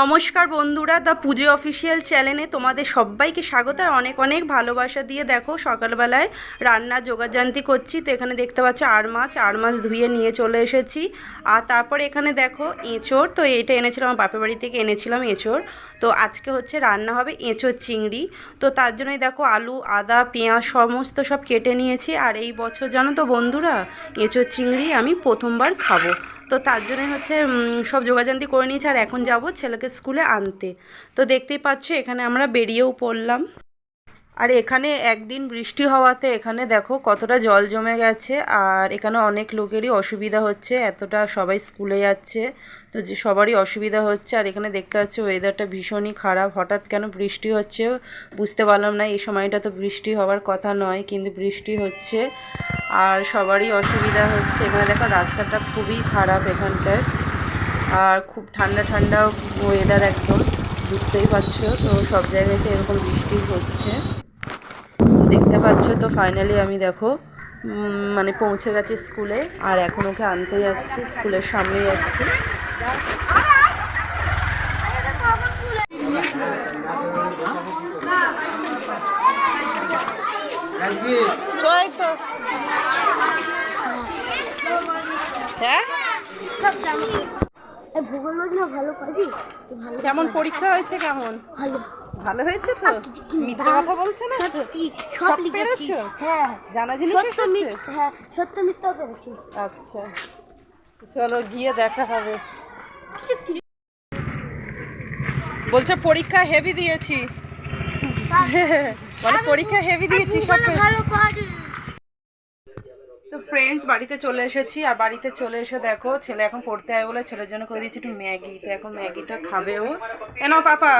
নমস্কার বন্ধুরা, the Puja official চ্যানেলে তোমাদের সবাইকে স্বাগত আর অনেক অনেক ভালোবাসা দিয়ে দেখো, সকালবেলায় রান্না যোগাযান্তি করছি। তো এখানে দেখতে পাচ্ছ আর মাছ আর মাছ ধুয়ে নিয়ে চলে এসেছি। আর তারপর এখানে দেখো এঁচোড়, তো এটা এনেছিলাম, আমার বাপের বাড়ি থেকে এনেছিলাম এঁচোড়। তো আজকে হচ্ছে রান্না হবে এঁচোড় চিংড়ি। তো তার জন্যই দেখো আলু, আদা, পেঁয়াজ সমস্ত সব কেটে নিয়েছি। আর এই বছর জানো তো বন্ধুরা, এঁচোড় চিংড়ি আমি প্রথমবার খাব। তো তার জন্যে হচ্ছে সব যোগাযান্তি করে নিয়েছি। আর এখন যাব ছেলেকে স্কুলে আনতে। তো দেখতেই পাচ্ছ, এখানে আমরা বেরিয়েও পড়লাম। আর এখানে একদিন বৃষ্টি হওয়াতে এখানে দেখো কতটা জল জমে গেছে, আর এখানে অনেক লোকেরই অসুবিধা হচ্ছে, এতটা সবাই স্কুলে যাচ্ছে, তো যে সবারই অসুবিধা হচ্ছে, আর এখানে দেখতে পাচ্ছ ওয়েদারটা ভীষণই খারাপ, হঠাৎ কেন বৃষ্টি হচ্ছে বুঝতে পারলাম না, এই সময়টা তো বৃষ্টি হওয়ার কথা নয়, কিন্তু বৃষ্টি হচ্ছে, আর সবারই অসুবিধা হচ্ছে, এখানে দেখো রাস্তাটা খুবই খারাপ এখানকার আর খুব ঠান্ডা ঠান্ডা ওয়েদার একদম, বুঝতেই পারছ, তো সব জায়গাতে এরকম বৃষ্টি হচ্ছে। দেখতে পাচ্ছ তো ফাইনালি আমি দেখো মানে পৌঁছে গেছি স্কুলে আর এখন ওকে আনতে যাচ্ছি স্কুলের সামনে যাচ্ছি হ্যাঁ? কেমন পরীক্ষা হয়েছে কেমন? ভালো। ভালো হয়েছে তো? মিথ্যে কথা বলছো না? সত্যি সব সব লিখেছি। পেরেছ? হ্যাঁ জানা জিনিস এসেছে? হ্যাঁ সত্য মিথ্যা পেরেছি আচ্ছা। চলো গিয়ে দেখা হবে। বলছে পরীক্ষা হেভি দিয়েছি। মানে পরীক্ষা হেভি দিয়েছি সব তো ফ্রেন্ডস বাড়িতে চলে এসেছি। আর বাড়িতে চলে এসে দেখো ছেলে এখন পড়তে আয় বলে ছেলের জন্য করে দিয়েছি একটু ম্যাগি। তো এখন ম্যাগিটা খাবে ও। কেন পাপা।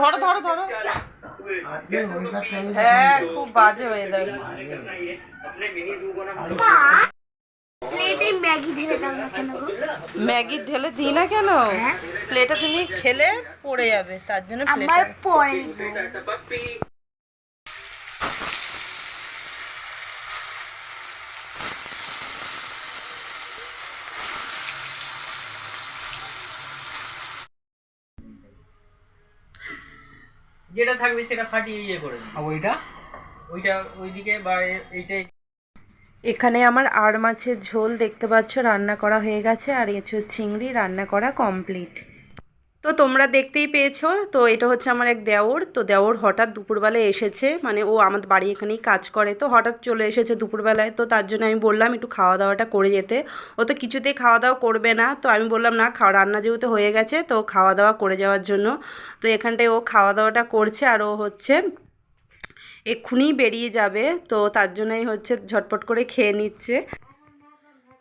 ধরো ধরো ধরো। হ্যাঁ খুব বাজে ওয়েদার প্লেটে ম্যাগি ঢেলে দিই না কেন? প্লেটে তুমি খেলে পড়ে যাবে তার জন্য আমার প্লেটে যেটা থাকবে সেটা ফাটিয়ে ইয়ে করে দিই। আর ওইটা? ওইটা ওইদিকে বা এইটাই। এখানে আমার আর মাছের ঝোল দেখতে পাচ্ছ রান্না করা হয়ে গেছে আর এঁচোর চিংড়ি রান্না করা কমপ্লিট তো তোমরা দেখতেই পেয়েছ, তো এটা হচ্ছে আমার এক দেওর, তো দেওর হঠাৎ দুপুরবেলায় এসেছে মানে ও আমাদের বাড়ি এখানেই কাজ করে, তো হঠাৎ চলে এসেছে দুপুরবেলায়, তো তার জন্য আমি বললাম একটু খাওয়া দাওয়াটা করে যেতে, ও তো কিছুতেই খাওয়া দাওয়া করবে না, তো আমি বললাম না, খাওয়া, রান্না যেহেতু হয়ে গেছে, তো খাওয়া দাওয়া করে যাওয়ার জন্য, তো এখানটায় ও খাওয়া দাওয়াটা করছে, আর ও হচ্ছে এক্ষুনি বেরিয়ে যাবে, তো তার জন্যই হচ্ছে ঝটপট করে খেয়ে নিচ্ছে।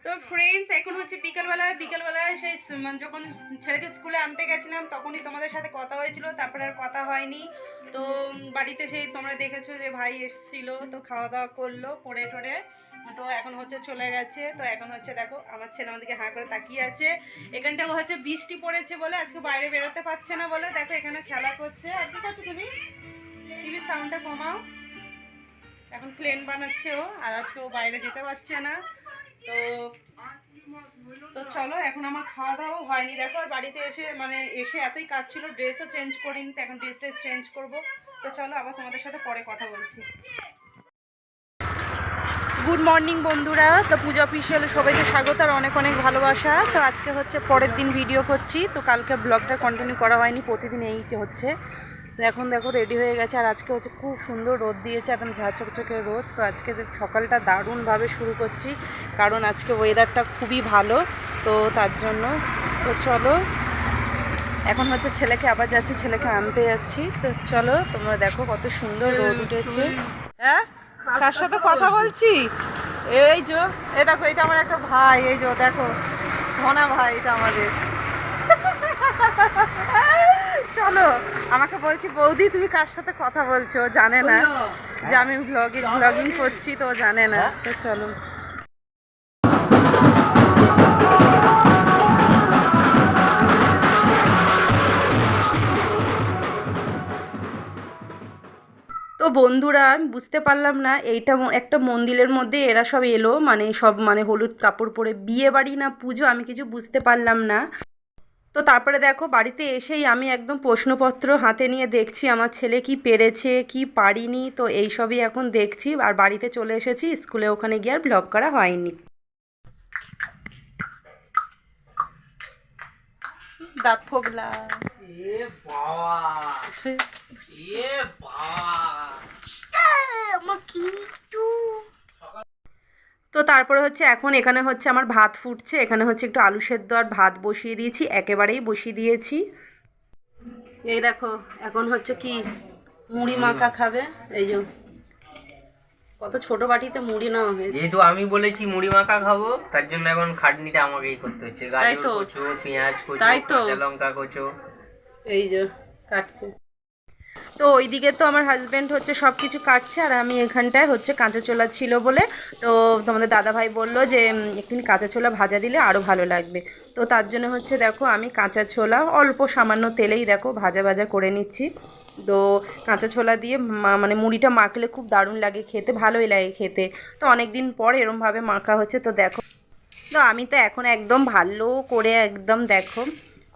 তো ফ্রেন্ডস এখন হচ্ছে বিকালবেলা বিকালবেলায় সেই মানে যখন ছেলেকে স্কুলে আনতে গেছিলাম, তখনই তোমাদের সাথে কথা হয়েছিল, তারপরে আর কথা হয়নি। তো বাড়িতে সেই তোমরা দেখেছ যে ভাই এসেছিল, তো খাওয়া দাওয়া করল, করে টোরে। তো এখন হচ্ছে চলে গেছে, তো এখন হচ্ছে দেখো, আমার ছেলে আমাদেরকে হাঁ করে তাকিয়ে আছে। এখানটা হচ্ছে বৃষ্টি পড়েছে বলে, আজকে বাইরে বেরোতে পারছে না বলে, দেখো এখানে খেলা করছে। আর কি করছ তুমি? টিভির সাউন্ডটা কমাও। এখন প্লেন বানাচ্ছে ও, আর আজকে ও বাইরে যেতে পারছে না। তো তো চলো, এখন আমার খাওয়া দাওয়াও হয়নি। দেখো, আর বাড়িতে এসে মানে এসে এতই কাজ ছিল ড্রেসও চেঞ্জ করিনি, তো এখন ড্রেস ট্রেস চেঞ্জ করব। তো চলো, আবার তোমাদের সাথে পরে কথা বলছি। গুড মর্নিং বন্ধুরা। তো পূজা অফিসিয়ালে সবাইকে স্বাগত আর অনেক অনেক ভালোবাসা। তো আজকে হচ্ছে পরের দিন ভিডিও করছি। তো কালকে ব্লগটা কন্টিনিউ করা হয়নি, প্রতিদিন এই হচ্ছে। তো এখন দেখো রেডি হয়ে গেছে। আর আজকে হচ্ছে খুব সুন্দর রোদ দিয়েছে, একদম ঝাঁ চকচকে রোদ। তো আজকে সকালটা দারুণভাবে শুরু করছি, কারণ আজকে ওয়েদারটা খুবই ভালো। তো তার জন্য তো চলো, এখন হচ্ছে ছেলেকে আবার যাচ্ছি, ছেলেকে আনতে যাচ্ছি। তো চলো, তোমরা দেখো কত সুন্দর রোদ উঠেছে। হ্যাঁ? তার সাথে কথা বলছি? এই যো এ দেখো, এটা আমার একটা ভাই, এই যো, দেখো, ধনা ভাই, এটা আমাদের। চলো আমাকে বলছি বৌদি তুমি কার সাথে কথা বলছো? জানে না। যে আমি ব্লগিং ব্লগিং করছি তো জানে না। তো চলো। তো বন্ধুরা আমি বুঝতে পারলাম না এইটা একটা মন্দিরের মধ্যে এরা সব এলো মানে সব মানে হলুদ কাপড় পরে বিয়ে বাড়ি না পুজো আমি কিছু বুঝতে পারলাম না। তো তারপরে দেখো বাড়িতে এসেই আমি একদম প্রশ্নপত্র হাতে নিয়ে দেখছি আমার ছেলে কি পেরেছে কি পারিনি তো এই সবই এখন দেখছি। আর বাড়িতে চলে এসেছি স্কুলে ওখানে গিয়ে আর ব্লগ করা হয়নি। দাঁত ফোগলা। এ বাবা। এ বাবা। আমার কিন্তু তো তারপরে হচ্ছে এখন এখানে হচ্ছে আমার ভাত ফুটছে এখানে হচ্ছে একটু আলু সেদ্ধ আর ভাত বসিয়ে দিয়েছি একেবারেই বসিয়ে দিয়েছি। এই দেখো এখন হচ্ছে কি মুড়ি মাখা খাবে এই যে কত ছোট বাটিতে মুড়ি নেওয়া হয়েছে। যেহেতু আমি বলেছি মুড়ি মাখা খাব তার জন্য এখন খাটনিটা আমাকেই করতে হচ্ছে। তাই গাজর তো। কোচো পেঁয়াজ। কাঁচা লঙ্কা কোচো। এই যে কাটছে। তো ওইদিকে তো আমার হাজব্যান্ড হচ্ছে সব কিছু কাটছে আর আমি এখানটায় হচ্ছে কাঁচা ছোলা ছিল বলে তো তোমাদের দাদাভাই বলল যে একটুখানি কাঁচা ছোলা ভাজা দিলে আরও ভালো লাগবে। তো তার জন্য হচ্ছে দেখো আমি কাঁচা ছোলা অল্প সামান্য তেলেই দেখো ভাজা ভাজা করে নিচ্ছি। তো কাঁচা ছোলা দিয়ে মানে মুড়িটা মাখলে খুব দারুণ লাগে খেতে, ভালোই লাগে খেতে। তো অনেক দিন পর এরমভাবে মাখা হচ্ছে, তো দেখো। তো আমি তো এখন একদম ভালো করে একদম দেখো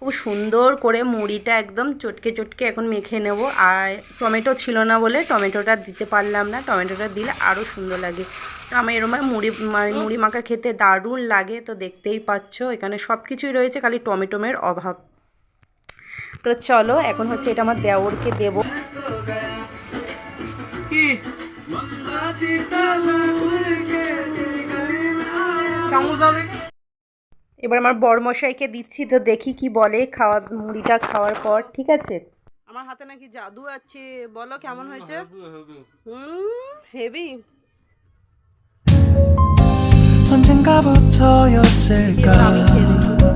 খুব সুন্দর করে মুড়িটা একদম চটকে চটকে এখন মেখে নেব। আর টমেটো ছিল না বলে টমেটোটা দিতে পারলাম না। টমেটোটা দিলে আরও সুন্দর লাগে। তো আমার এরকম মুড়ি মানে মুড়ি মাখা খেতে দারুণ লাগে, তো দেখতেই পাচ্ছ। এখানে সব কিছুই রয়েছে, খালি টমেটোমের অভাব। তো চলো, এখন হচ্ছে এটা আমার দেওরকে দেবো। এবার আমার বরমশাইকে দিচ্ছি তো দেখি কি বলে খাওয়া মুড়িটা খাওয়ার পর ঠিক আছে আমার হাতে নাকি জাদু আছে বলো কেমন হয়েছে হুম হেভি 언젠가부터였을까 আমি খেয়ে দেখি।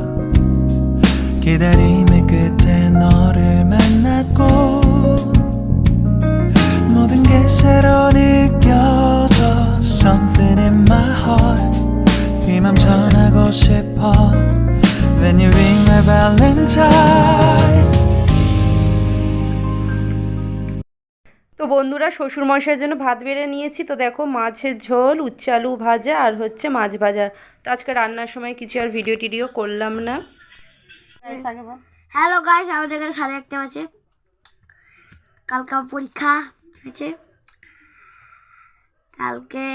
기다림의 끝에 너를 만났고 모든 게 새로 느 전하고 싶어 When you ring my valentine তো বন্ধুরা শ্বশুর মশাইয়ের জন্য ভাত বেড়ে নিয়েছি তো দেখো মাছের ঝোল উচ্ছে আলু ভাজা আর হচ্ছে মাছ ভাজা তো আজকে রান্নার সময় কিছু আর ভিডিও টিডিও করলাম না হ্যালো গাইস আমাদের এখানে সাড়ে একটা বাজে কালকে আমার পরীক্ষা হয়েছে কালকে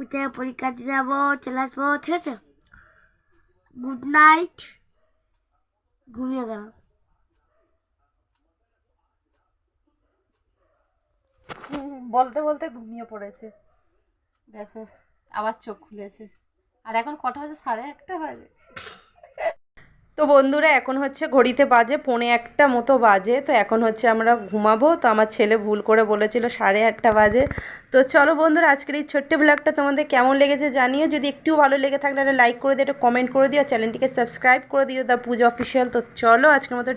উঠে পরীক্ষা দিয়ে যাব চলে আসব ঠিক আছে গুড নাইট ঘুমিয়ে গেলাম বলতে বলতে ঘুমিয়ে পড়েছে। দেখো, আবার চোখ খুলেছে। আর এখন কটা হয়েছে সাড়ে একটা বাজে। তো বন্ধুরা, এখন হচ্ছে ঘড়িতে বাজে পৌনে একটা মতো বাজে। তো এখন হচ্ছে আমরা ঘুমাবো। তো আমার ছেলে ভুল করে বলেছিল সাড়ে আটটা বাজে। তো চলো বন্ধুরা, আজকের এই ছোট্ট ব্লগটা তোমাদের কেমন লেগেছে জানিও। যদি একটু ভালো লেগে থাকলে একটা লাইক করে দিও, একটা কমেন্ট করে দিও চ্যানেলটিকে সাবস্ক্রাইব করে দিও দ্য পুজো অফিসিয়াল তো চলো আজকের মতো